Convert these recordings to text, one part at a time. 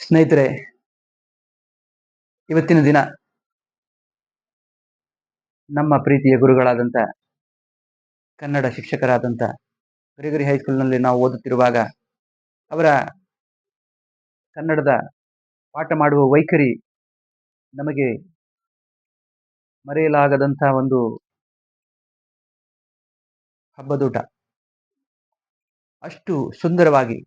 ಸ್ನೇಹಿತರೆ, ಇವತ್ತಿನ ದಿನ ನಮ್ಮ ಪ್ರೀತಿಯ ಗುರುಗಳಾದಂಥ ಕನ್ನಡ ಶಿಕ್ಷಕರಾದಂಥ ಗರಿಗರಿ ಹೈಸ್ಕೂಲ್ನಲ್ಲಿ ನಾವು ಓದುತ್ತಿರುವಾಗ ಅವರ ಕನ್ನಡದ ಪಾಠ ಮಾಡುವ ವೈಖರಿ ನಮಗೆ ಮರೆಯಲಾಗದಂಥ ಒಂದು ಹಬ್ಬದೂಟ. ಅಷ್ಟು ಸುಂದರವಾಗಿ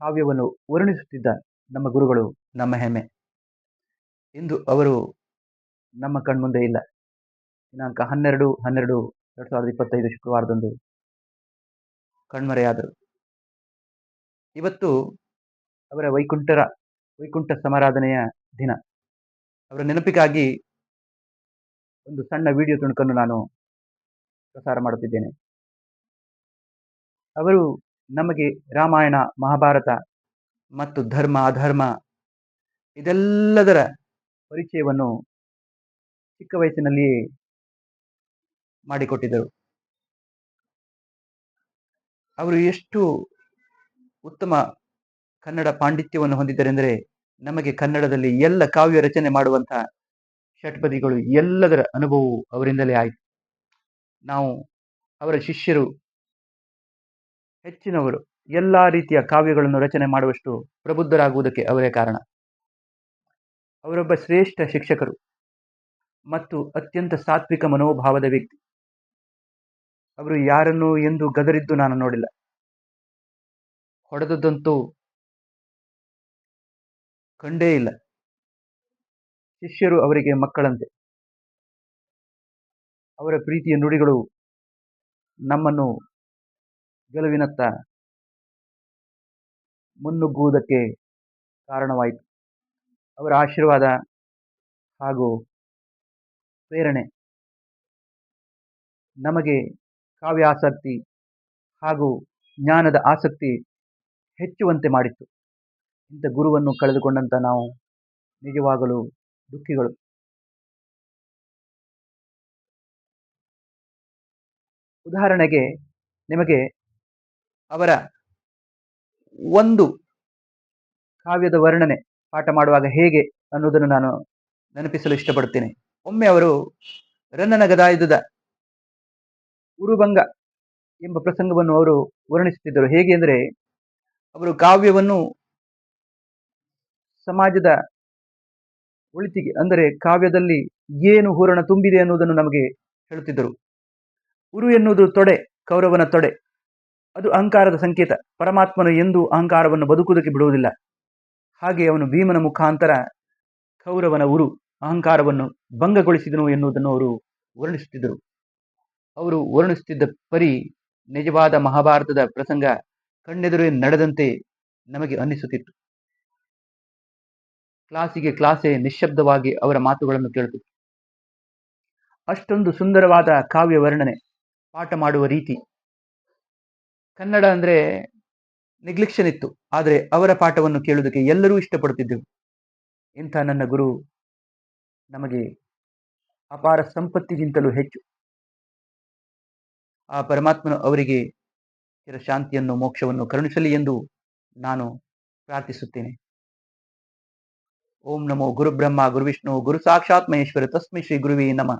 ಕಾವ್ಯವನ್ನು ವರ್ಣಿಸುತ್ತಿದ್ದ ನಮ್ಮ ಗುರುಗಳು, ನಮ್ಮ ಹೆಮ್ಮೆ. ಇಂದು ಅವರು ನಮ್ಮ ಕಣ್ಮುಂದೆ ಇಲ್ಲ. ದಿನಾಂಕ ಹನ್ನೆರಡು ಹನ್ನೆರಡು, ಎರಡು ಸಾವಿರದ ಇಪ್ಪತ್ತೈದು ಶುಕ್ರವಾರದಂದು ಕಣ್ಮರೆಯಾದರು. ಇವತ್ತು ಅವರ ವೈಕುಂಠರ, ವೈಕುಂಠ ಸಮಾರಾಧನೆಯ ದಿನ. ಅವರ ನೆನಪಿಗಾಗಿ ಒಂದು ಸಣ್ಣ ವಿಡಿಯೋ ತುಣುಕನ್ನು ನಾನು ಪ್ರಸಾರ ಮಾಡುತ್ತಿದ್ದೇನೆ. ಅವರು ನಮಗೆ ರಾಮಾಯಣ, ಮಹಾಭಾರತ ಮತ್ತು ಧರ್ಮ, ಅಧರ್ಮ ಇದೆಲ್ಲದರ ಪರಿಚಯವನ್ನು ಚಿಕ್ಕ ವಯಸ್ಸಿನಲ್ಲಿಯೇ ಮಾಡಿಕೊಟ್ಟಿದ್ದರು. ಅವರು ಎಷ್ಟು ಉತ್ತಮ ಕನ್ನಡ ಪಾಂಡಿತ್ಯವನ್ನು ಹೊಂದಿದ್ದರೆಂದರೆ ನಮಗೆ ಕನ್ನಡದಲ್ಲಿ ಎಲ್ಲ ಕಾವ್ಯ ರಚನೆ ಮಾಡುವಂಥ ಷಟ್ಪದಿಗಳು ಎಲ್ಲದರ ಅನುಭವವು ಅವರಿಂದಲೇ ಆಯಿತು. ನಾವು ಅವರ ಶಿಷ್ಯರು, ಹೆಚ್ಚಿನವರು ಎಲ್ಲ ರೀತಿಯ ಕಾವ್ಯಗಳನ್ನು ರಚನೆ ಮಾಡುವಷ್ಟು ಪ್ರಬುದ್ಧರಾಗುವುದಕ್ಕೆ ಅವರೇ ಕಾರಣ. ಅವರೊಬ್ಬ ಶ್ರೇಷ್ಠ ಶಿಕ್ಷಕರು ಮತ್ತು ಅತ್ಯಂತ ಸಾತ್ವಿಕ ಮನೋಭಾವದ ವ್ಯಕ್ತಿ. ಅವರು ಯಾರನ್ನು ಎಂದು ಗದರಿದ್ದು ನಾನು ನೋಡಿಲ್ಲ. ಹೊಡೆದದ್ದಂತೂ ಕಂಡೇ ಇಲ್ಲ. ಶಿಷ್ಯರು ಅವರಿಗೆ ಮಕ್ಕಳಂತೆ. ಅವರ ಪ್ರೀತಿಯ ನುಡಿಗಳು ನಮ್ಮನ್ನು ಗೆಲುವಿನತ್ತ ಮುನ್ನುಗ್ಗುವುದಕ್ಕೆ ಕಾರಣವಾಯಿತು. ಅವರ ಆಶೀರ್ವಾದ ಹಾಗೂ ಪ್ರೇರಣೆ ನಮಗೆ ಕಾವ್ಯ ಆಸಕ್ತಿ ಹಾಗೂ ಜ್ಞಾನದ ಆಸಕ್ತಿ ಹೆಚ್ಚುವಂತೆ ಮಾಡಿತ್ತು. ಇಂಥ ಗುರುವನ್ನು ಕಳೆದುಕೊಂಡಂಥ ನಾವು ನಿಜವಾಗಲೂ ದುಃಖಿಗಳು. ಉದಾಹರಣೆಗೆ ನಿಮಗೆ ಅವರ ಒಂದು ಕಾವ್ಯದ ವರ್ಣನೆ ಪಾಠ ಮಾಡುವಾಗ ಹೇಗೆ ಅನ್ನೋದನ್ನು ನಾನು ನೆನಪಿಸಲು ಇಷ್ಟಪಡ್ತೇನೆ ಒಮ್ಮೆ ಅವರು ರನ್ನನ ಗದಾಯುಧದ ಉರುಭಂಗ ಎಂಬ ಪ್ರಸಂಗವನ್ನು ಅವರು ವರ್ಣಿಸುತ್ತಿದ್ದರು. ಹೇಗೆ ಅಂದರೆ, ಅವರು ಕಾವ್ಯವನ್ನು ಸಮಾಜದ ಒಳಿತಿಗೆ, ಅಂದರೆ ಕಾವ್ಯದಲ್ಲಿ ಏನು ಹೂರಣ ತುಂಬಿದೆ ಅನ್ನುವುದನ್ನು ನಮಗೆ ಹೇಳುತ್ತಿದ್ದರು. ಉರು ಎನ್ನುವುದು ತೊಡೆ, ಕೌರವನ ತೊಡೆ. ಅದು ಅಹಂಕಾರದ ಸಂಕೇತ. ಪರಮಾತ್ಮನು ಎಂದು ಅಹಂಕಾರವನ್ನು ಬದುಕುವುದಕ್ಕೆ ಬಿಡುವುದಿಲ್ಲ. ಹಾಗೆ ಅವನು ಭೀಮನ ಮುಖಾಂತರ ಕೌರವನ ಉರು, ಅಹಂಕಾರವನ್ನು ಭಂಗಗೊಳಿಸಿದನು ಎನ್ನುವುದನ್ನು ಅವರು ವರ್ಣಿಸುತ್ತಿದ್ದರು. ಅವರು ವರ್ಣಿಸುತ್ತಿದ್ದ ಪರಿ ನಿಜವಾದ ಮಹಾಭಾರತದ ಪ್ರಸಂಗ ಕಣ್ಣೆದುರೇ ನಡೆದಂತೆ ನಮಗೆ ಅನ್ನಿಸುತ್ತಿತ್ತು. ಕ್ಲಾಸಿಗೆ ಕ್ಲಾಸೆ ನಿಶ್ಶಬ್ದವಾಗಿ ಅವರ ಮಾತುಗಳನ್ನು ಕೇಳುತ್ತಿತ್ತು. ಅಷ್ಟೊಂದು ಸುಂದರವಾದ ಕಾವ್ಯ ವರ್ಣನೆ ಪಾಠ ಮಾಡುವ ರೀತಿ ಕನ್ನಡ ಅಂದ್ರೆ ನಿಗ್ಲಿಕ್ಷನ್ ಇತ್ತು. ಆದರೆ ಅವರ ಪಾಠವನ್ನು ಕೇಳುವುದಕ್ಕೆ ಎಲ್ಲರೂ ಇಷ್ಟಪಡುತ್ತಿದ್ದೆವು ಇಂಥ ನನ್ನ ಗುರು ನಮಗೆ ಅಪಾರ ಸಂಪತ್ತಿಗಿಂತಲೂ ಹೆಚ್ಚು. ಆ ಪರಮಾತ್ಮನು ಅವರಿಗೆ ಚಿರ ಶಾಂತಿಯನ್ನು, ಮೋಕ್ಷವನ್ನು ಕರುಣಿಸಲಿ ಎಂದು ನಾನು ಪ್ರಾರ್ಥಿಸುತ್ತೇನೆ. ಓಂ ನಮೋ ಗುರುಬ್ರಹ್ಮ, ಗುರುವಿಷ್ಣು, ಗುರು ಸಾಕ್ಷಾತ್ ಮಹೇಶ್ವರ. ತಸ್ಮೈ ಶ್ರೀ ಗುರುವೇ ನಮ.